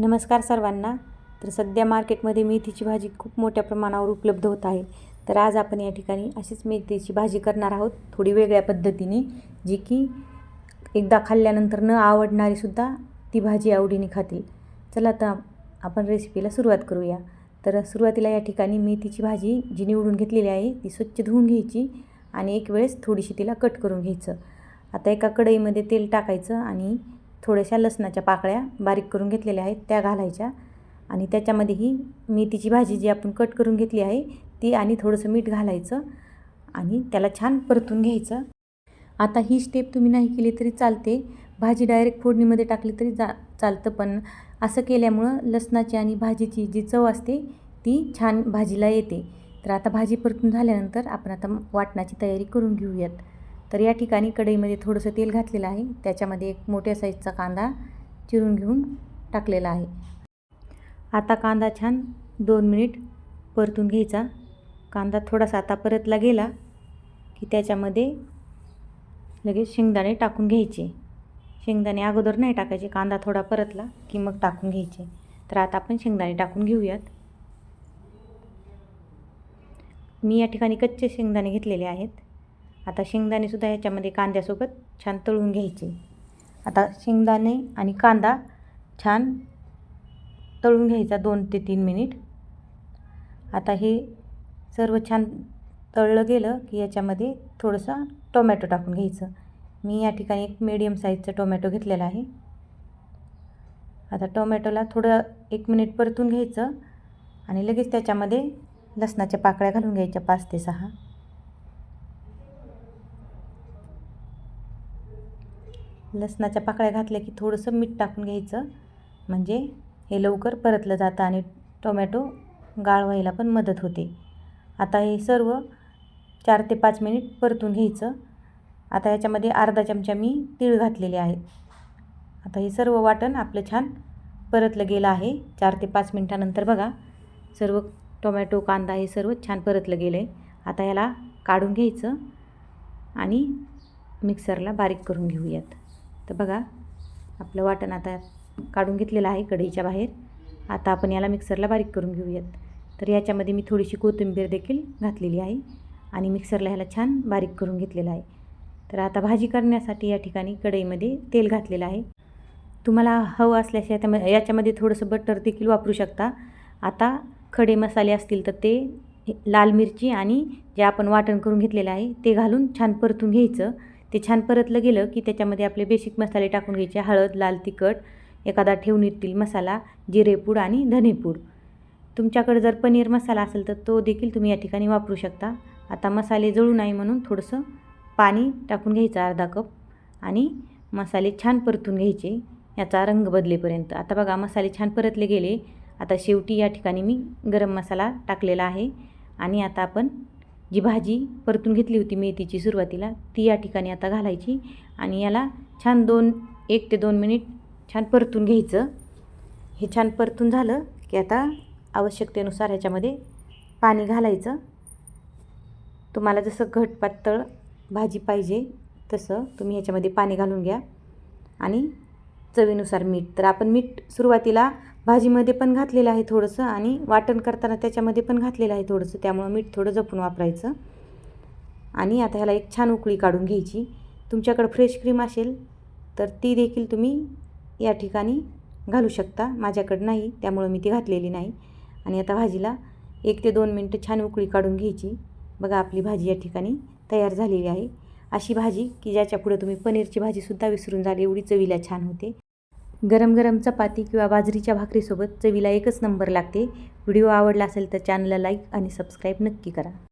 नमस्कार सर्वांना. तर सध्या मार्केटमध्ये मेथीची भाजी खूप मोठ्या प्रमाणावर उपलब्ध होत आहे. तर आज आपण या ठिकाणी अशीच मेथीची भाजी करणार आहोत थोडी वेगळ्या पद्धतीने जी की एकदा खाल्ल्यानंतर न आवडणारीसुद्धा ती भाजी आवडीने खातील. चला तर आपण रेसिपीला सुरुवात करूया. तर सुरुवातीला या ठिकाणी मेथीची भाजी जी निवडून घेतलेली आहे ती स्वच्छ धुवून घ्यायची आणि एक वेळेस थोडीशी तिला कट करून घ्यायचं. आता एका कढईमध्ये तेल टाकायचं आणि थोड्याशा लसणाच्या पाकळ्या बारीक करून घेतलेल्या आहेत त्या घालायच्या. आणि त्याच्यामध्येही मेथीची भाजी जी आपण कट करून घेतली आहे ती आणि थोडंसं मीठ घालायचं आणि त्याला छान परतून घ्यायचं. आता ही स्टेप तुम्ही नाही केली तरी चालते. भाजी डायरेक्ट फोडणीमध्ये टाकली तरी जा चालतं पण असं केल्यामुळं लसणाची आणि भाजीची जी चव असते ती छान भाजीला येते. तर आता भाजी परतून झाल्यानंतर आपण आता वाटणाची तयारी करून घेऊयात. तर या ठिकाणी कढईमध्ये थोडंसं तेल घातलेलं आहे. त्याच्यामध्ये एक मोठ्या साईजचा कांदा चिरून घेऊन टाकलेला आहे. आता कांदा छान दोन मिनिट परतून घ्यायचा. कांदा थोडासा आता परतला गेला की त्याच्यामध्ये लगेच शेंगदाणे टाकून घ्यायचे. शेंगदाणे अगोदर नाही टाकायचे कांदा थोडा परतला की मग टाकून घ्यायचे. तर आता आपण शेंगदाणे टाकून घेऊयात. मी या ठिकाणी कच्चे शेंगदाणे घेतलेले आहेत. आता शेंगदाणेसुद्धा ह्याच्यामध्ये कांद्यासोबत छान तळून घ्यायचे. आता शेंगदाणे आणि कांदा छान तळून घ्यायचा दोन ते तीन मिनिट. आता हे सर्व छान तळलं गेलं की याच्यामध्ये थोडंसं टोमॅटो टाकून घ्यायचं. मी या ठिकाणी एक मीडियम साईजचा टोमॅटो घेतलेला आहे. आता टोमॅटोला थोडं एक मिनिट परतून घ्यायचं आणि लगेच त्याच्यामध्ये लसणाच्या पाकळ्या घालून घ्यायच्या पाच ते सहा. लसणाच्या पाकळ्या घातल्या की थोडंसं मीठ टाकून घ्यायचं. म्हणजे हे लवकर परतलं जातं आणि टोमॅटो गाळ व्हायला पण मदत होते. आता हे सर्व चार ते पाच मिनिट परतून घ्यायचं. आता याच्यामध्ये अर्धा चमचा मी तीळ घातलेले आहेत आता हे सर्व वाटण आपलं छान परतलं गेलं आहे. चार ते पाच मिनटानंतर बघा सर्व टोमॅटो कांदा हे सर्व छान परतलं गेलं आहे आता याला काढून घ्यायचं आणि मिक्सरला बारीक करून घेऊयात. तर बघा आपलं वाटण आता काढून घेतलेलं आहे कढईच्या बाहेर. आता आपण याला मिक्सरला बारीक करून घेऊयात. तर याच्यामध्ये मी थोडीशी कोथिंबीर देखील घातलेली आहे आणि मिक्सरला ह्याला छान बारीक करून घेतलेलं आहे. तर आता भाजी करण्यासाठी या ठिकाणी कढईमध्ये तेल घातलेलं आहे. तुम्हाला हवं असल्यास याच्या याच्यामध्ये थोडंसं बटर देखील वापरू शकता. आता खडे मसाले असतील तर ते लाल मिरची आणि जे आपण वाटण करून घेतलेलं आहे ते घालून छान परतून घ्यायचं. ते छान परतलं गेलं की त्याच्यामध्ये आपले बेसिक मसाले टाकून घ्यायचे. हळद लाल तिखट एखादा ठेवणीतील मसाला जिरेपूड आणि धनेपूड तुमच्याकडे जर पनीर मसाला असेल तर तो देखील तुम्ही या ठिकाणी वापरू शकता. आता मसाले जळू नाही म्हणून थोडंसं पाणी टाकून घ्यायचं अर्धा कप आणि मसाले छान परतून घ्यायचे याचा रंग बदलेपर्यंत. आता बघा मसाले छान परतले गेले. आता शेवटी या ठिकाणी मी गरम मसाला टाकलेला आहे आणि आता आपण जी भाजी परतून घेतली होती मेथीची सुरुवातीला ती या ठिकाणी आता घालायची आणि याला छान दोन एक ते दोन मिनिट छान परतून घ्यायचं. हे छान परतून झालं की आता आवश्यकतेनुसार ह्याच्यामध्ये पाणी घालायचं. तुम्हाला जसं घट पातळ भाजी पाहिजे तसं तुम्ही ह्याच्यामध्ये पाणी घालून घ्या आणि चवीनुसार मीठ. तर आपण मीठ सुरुवातीला भाजीमध्ये पण घातलेलं आहे थोडंसं आणि वाटण करताना त्याच्यामध्ये पण घातलेलं आहे थोडंसं. त्यामुळं मीठ थोडं जपून वापरायचं. आणि आता ह्याला एक छान उकळी काढून घ्यायची. तुमच्याकडं फ्रेश क्रीम असेल तर ती देखील तुम्ही या ठिकाणी घालू शकता. माझ्याकडं नाही त्यामुळं मी ती घातलेली नाही. आणि आता भाजीला एक ते दोन मिनटं छान उकळी काढून घ्यायची. बघा आपली भाजी या ठिकाणी तयार झालेली आहे. अशी भाजी की ज्याच्या पुढे तुम्ही पनीरची भाजीसुद्धा विसरून जाल एवढी चवीला छान होते. गरम गरम चपाती किंवा बाजरीच्या भाकरीसोबत चवीला एकच नंबर लागते. व्हिडिओ आवडला असेल तर चॅनलला लाईक आणि सबस्क्राईब नक्की करा.